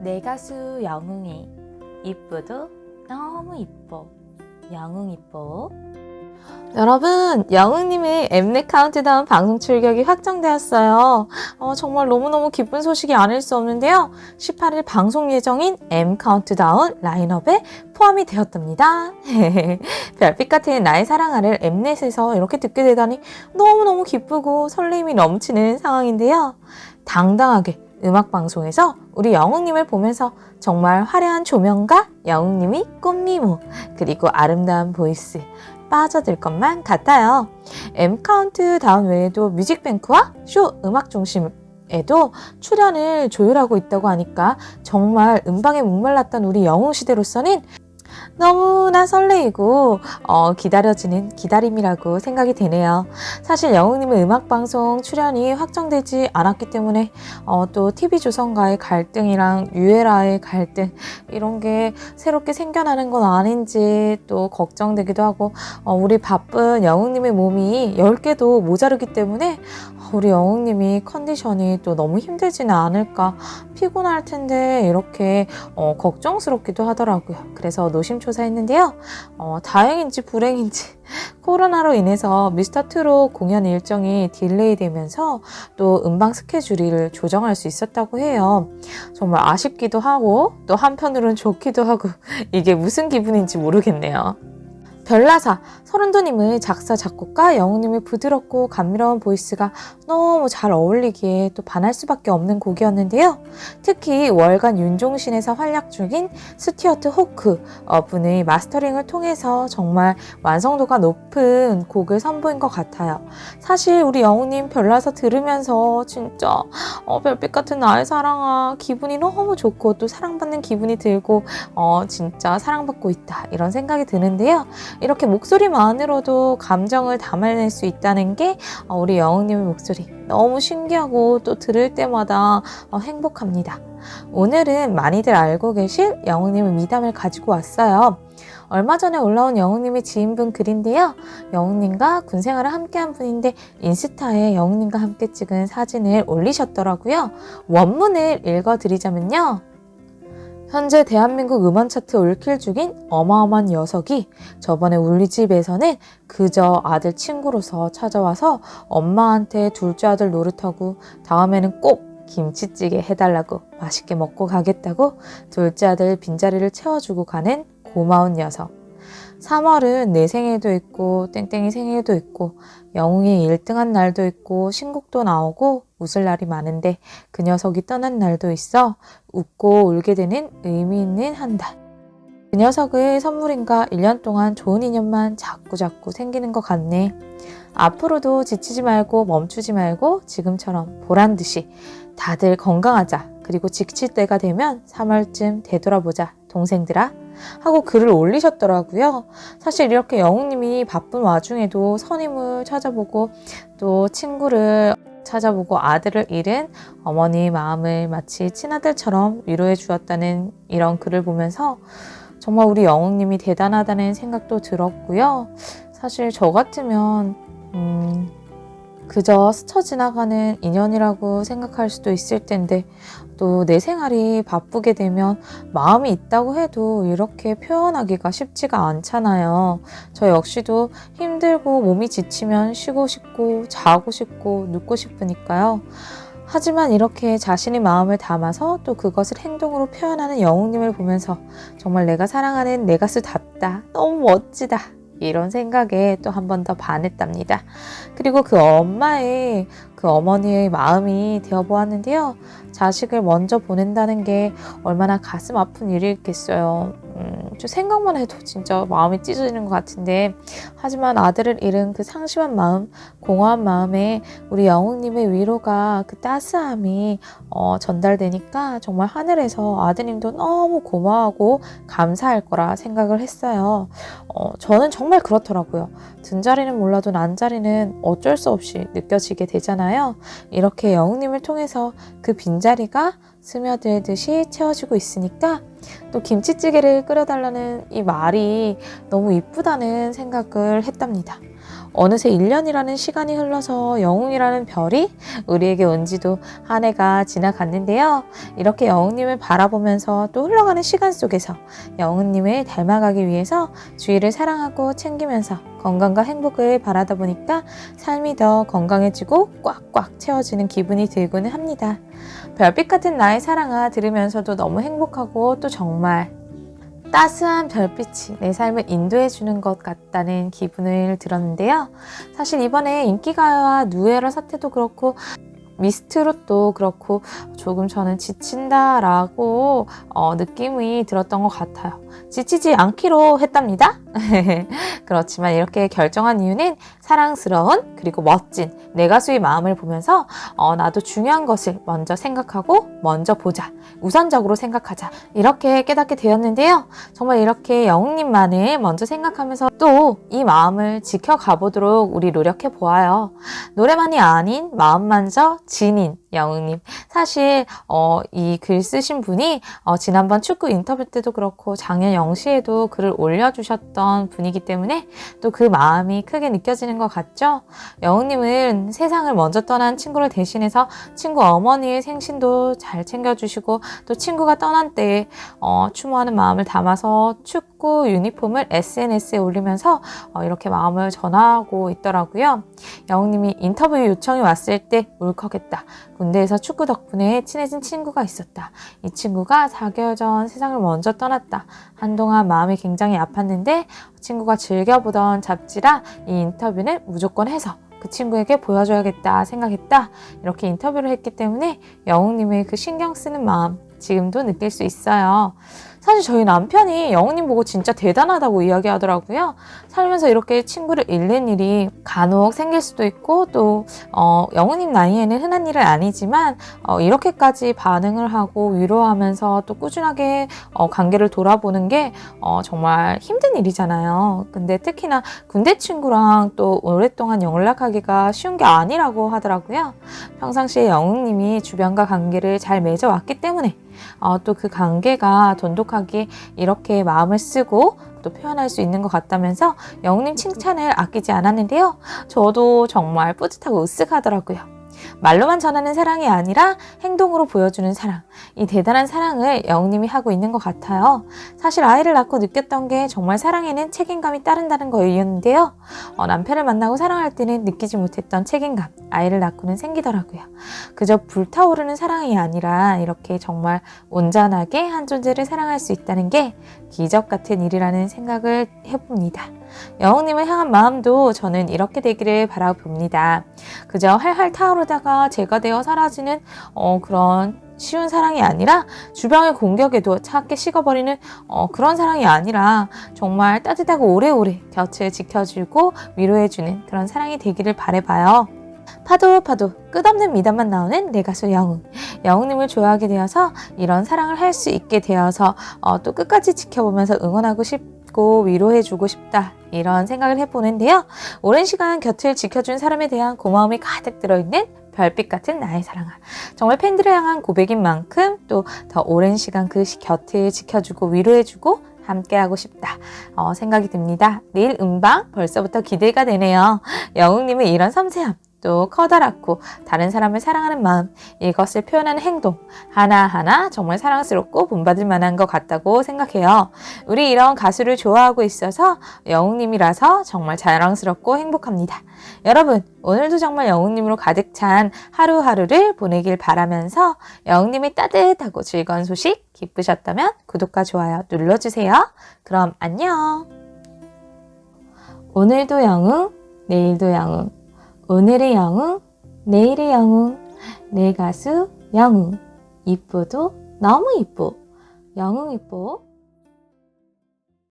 내 가수 영웅이 이쁘도 너무 이뻐. 영웅 이뻐. 여러분 영웅님의 엠넷 카운트다운 방송 출격이 확정되었어요. 어, 정말 너무너무 기쁜 소식이 아닐 수 없는데요. 18일 방송 예정인 M 카운트다운 라인업에 포함이 되었답니다. 별빛 같은 나의 사랑아를 엠넷에서 이렇게 듣게 되다니 너무너무 기쁘고 설렘이 넘치는 상황인데요. 당당하게 음악 방송에서 우리 영웅님을 보면서 정말 화려한 조명과 영웅님이 꽃미모 그리고 아름다운 보이스 빠져들 것만 같아요. M 카운트 다운 외에도 뮤직뱅크와 쇼 음악 중심 에도 출연을 조율하고 있다고 하니까 정말 음방에 목말랐던 우리 영웅 시대로서는 너무나 설레이고 어, 기다려지는 기다림이라고 생각이 되네요. 사실 영웅님의 음악방송 출연이 확정되지 않았기 때문에 어, 또 TV조선과의 갈등이랑 유에라의 갈등 이런 게 새롭게 생겨나는 건 아닌지 또 걱정되기도 하고 어, 우리 바쁜 영웅님의 몸이 10개도 모자르기 때문에 어, 우리 영웅님이 컨디션이 또 너무 힘들지는 않을까 피곤할 텐데 이렇게 어, 걱정스럽기도 하더라고요. 그래서 노심초사했는데요. 어, 다행인지 불행인지 코로나로 인해서 미스터 트롯 공연 일정이 딜레이 되면서 또 음방 스케줄을 조정할 수 있었다고 해요. 정말 아쉽기도 하고 또 한편으로는 좋기도 하고 이게 무슨 기분인지 모르겠네요. 별나사 서른도님의 작사 작곡가 영웅님의 부드럽고 감미로운 보이스가 너무 잘 어울리기에 또 반할 수밖에 없는 곡이었는데요. 특히 월간 윤종신에서 활약 중인 스튜어트 호크 어, 분의 마스터링을 통해서 정말 완성도가 높은 곡을 선보인 것 같아요. 사실 우리 영웅님 별나사 들으면서 진짜 어, 별빛 같은 나의 사랑아 기분이 너무 좋고 또 사랑받는 기분이 들고 어, 진짜 사랑받고 있다 이런 생각이 드는데요. 이렇게 목소리만으로도 감정을 담아낼 수 있다는 게 어, 우리 영웅님의 목소리 너무 신기하고 또 들을 때마다 어, 행복합니다. 오늘은 많이들 알고 계실 영웅님의 미담을 가지고 왔어요. 얼마 전에 올라온 영웅님의 지인분 글인데요. 영웅님과 군 생활을 함께 한 분인데 인스타에 영웅님과 함께 찍은 사진을 올리셨더라고요. 원문을 읽어드리자면요. 현재 대한민국 음원 차트 올킬 중인 어마어마한 녀석이 저번에 우리 집에서는 그저 아들 친구로서 찾아와서 엄마한테 둘째 아들 노릇하고 다음에는 꼭 김치찌개 해달라고 맛있게 먹고 가겠다고 둘째 아들 빈자리를 채워주고 가는 고마운 녀석. 3월은 내 생일도 있고 땡땡이 생일도 있고 영웅이 1등한 날도 있고 신곡도 나오고 웃을 날이 많은데 그 녀석이 떠난 날도 있어 웃고 울게 되는 의미 있는 한 달. 그 녀석의 선물인가 1년 동안 좋은 인연만 자꾸자꾸 생기는 것 같네. 앞으로도 지치지 말고 멈추지 말고 지금처럼 보란 듯이 다들 건강하자. 그리고 지칠 때가 되면 3월쯤 되돌아보자. 동생들아. 하고 글을 올리셨더라고요. 사실 이렇게 영웅님이 바쁜 와중에도 선임을 찾아보고 또 친구를 찾아보고 아들을 잃은 어머니 마음을 마치 친아들처럼 위로해 주었다는 이런 글을 보면서 정말 우리 영웅님이 대단하다는 생각도 들었고요. 사실 저 같으면 음, 그저 스쳐 지나가는 인연이라고 생각할 수도 있을 텐데 또 내 생활이 바쁘게 되면 마음이 있다고 해도 이렇게 표현하기가 쉽지가 않잖아요. 저 역시도 힘들고 몸이 지치면 쉬고 싶고 자고 싶고 눕고 싶으니까요. 하지만 이렇게 자신의 마음을 담아서 또 그것을 행동으로 표현하는 영웅님을 보면서 정말 내가 사랑하는 내 가수답다. 너무 멋지다. 이런 생각에 또 한 번 더 반했답니다. 그리고 그 엄마의 그 어머니의 마음이 되어 보았는데요. 자식을 먼저 보낸다는 게 얼마나 가슴 아픈 일이겠어요. 음, 저 생각만 해도 진짜 마음이 찢어지는 것 같은데 하지만 아들을 잃은 그 상심한 마음, 공허한 마음에 우리 영웅님의 위로가 그 따스함이 어, 전달되니까 정말 하늘에서 아드님도 너무 고마워하고 감사할 거라 생각을 했어요. 어, 저는 정말 그렇더라고요. 든 자리는 몰라도 난 자리는 어쩔 수 없이 느껴지게 되잖아요. 이렇게 영웅님을 통해서 그 빈자리가 스며들듯이 채워지고 있으니까 또 김치찌개를 끓여달라는 이 말이 너무 이쁘다는 생각을 했답니다. 어느새 1년이라는 시간이 흘러서 영웅이라는 별이 우리에게 온 지도 한 해가 지나갔는데요. 이렇게 영웅님을 바라보면서 또 흘러가는 시간 속에서 영웅님을 닮아가기 위해서 주위를 사랑하고 챙기면서 건강과 행복을 바라다 보니까 삶이 더 건강해지고 꽉꽉 채워지는 기분이 들고는 합니다. 별빛 같은 나의 사랑아 들으면서도 너무 행복하고 또 정말 따스한 별빛이 내 삶을 인도해 주는 것 같다는 기분을 들었는데요. 사실 이번에 인기가요와 누에라 사태도 그렇고 미스트롯도 그렇고 조금 저는 지친다라고 어, 느낌이 들었던 것 같아요. 지치지 않기로 했답니다. 그렇지만 이렇게 결정한 이유는 사랑스러운 그리고 멋진 내 가수의 마음을 보면서 어, 나도 중요한 것을 먼저 생각하고 먼저 보자. 우선적으로 생각하자. 이렇게 깨닫게 되었는데요. 정말 이렇게 영웅님만을 먼저 생각하면서 또 이 마음을 지켜가 보도록 우리 노력해 보아요. 노래만이 아닌 마음만저 진인 영웅님. 사실 어, 이 글 쓰신 분이 어, 지난번 축구 인터뷰 때도 그렇고 작년 영시에도 글을 올려주셨던 분이기 때문에 또 그 마음이 크게 느껴지는 것 같죠? 영웅님은 세상을 먼저 떠난 친구를 대신해서 친구 어머니의 생신도 잘 챙겨주시고 또 친구가 떠난 때에 어, 추모하는 마음을 담아서 축구 유니폼을 SNS에 올리면서 어, 이렇게 마음을 전하고 있더라고요. 영웅님이 인터뷰 요청이 왔을 때 울컥했다. 군대에서 축구 덕분에 친해진 친구가 있었다. 이 친구가 4개월 전 세상을 먼저 떠났다. 한동안 마음이 굉장히 아팠는데 친구가 즐겨보던 잡지라 이 인터뷰는 무조건 해서 그 친구에게 보여줘야겠다 생각했다. 이렇게 인터뷰를 했기 때문에 영웅님의 그 신경 쓰는 마음 지금도 느낄 수 있어요. 사실 저희 남편이 영웅님 보고 진짜 대단하다고 이야기하더라고요. 살면서 이렇게 친구를 잃는 일이 간혹 생길 수도 있고 또 어, 영웅님 나이에는 흔한 일은 아니지만 어, 이렇게까지 반응을 하고 위로하면서 또 꾸준하게 어, 관계를 돌아보는 게 어, 정말 힘든 일이잖아요. 근데 특히나 군대 친구랑 또 오랫동안 연락하기가 쉬운 게 아니라고 하더라고요. 평상시에 영웅님이 주변과 관계를 잘 맺어왔기 때문에 어, 또 그 관계가 돈독하게 이렇게 마음을 쓰고 또 표현할 수 있는 것 같다면서 영웅님 칭찬을 아끼지 않았는데요. 저도 정말 뿌듯하고 으쓱하더라고요. 말로만 전하는 사랑이 아니라 행동으로 보여주는 사랑. 이 대단한 사랑을 영웅님이 하고 있는 것 같아요. 사실 아이를 낳고 느꼈던 게 정말 사랑에는 책임감이 따른다는 거였는데요. 어, 남편을 만나고 사랑할 때는 느끼지 못했던 책임감, 아이를 낳고는 생기더라고요. 그저 불타오르는 사랑이 아니라 이렇게 정말 온전하게 한 존재를 사랑할 수 있다는 게 기적 같은 일이라는 생각을 해봅니다. 영웅님을 향한 마음도 저는 이렇게 되기를 바라봅니다. 그저 활활 타오르다가 제가 되어 사라지는 어, 그런 쉬운 사랑이 아니라 주변의 공격에도 차갑게 식어버리는 어, 그런 사랑이 아니라 정말 따뜻하고 오래오래 곁을 지켜주고 위로해주는 그런 사랑이 되기를 바래봐요. 파도 파도 끝없는 미담만 나오는 내 가수 영웅 영웅님을 좋아하게 되어서 이런 사랑을 할 수 있게 되어서 어, 또 끝까지 지켜보면서 응원하고 싶고 위로해주고 싶다. 이런 생각을 해보는데요. 오랜 시간 곁을 지켜준 사람에 대한 고마움이 가득 들어있는 별빛 같은 나의 사랑아. 정말 팬들을 향한 고백인 만큼 또 더 오랜 시간 그 시- 곁을 지켜주고 위로해주고 함께하고 싶다. 어, 생각이 듭니다. 내일 음방 벌써부터 기대가 되네요. 영웅님의 이런 섬세함 또 커다랗고 다른 사람을 사랑하는 마음 이것을 표현하는 행동 하나하나 정말 사랑스럽고 본받을 만한 것 같다고 생각해요. 우리 이런 가수를 좋아하고 있어서 영웅님이라서 정말 자랑스럽고 행복합니다. 여러분 오늘도 정말 영웅님으로 가득 찬 하루하루를 보내길 바라면서 영웅님이 따뜻하고 즐거운 소식 기쁘셨다면 구독과 좋아요 눌러주세요. 그럼 안녕. 오늘도 영웅, 내일도 영웅. 오늘의 영웅, 내일의 영웅, 내 가수 영웅. 이쁘도 너무 이쁘. 영웅 이쁘.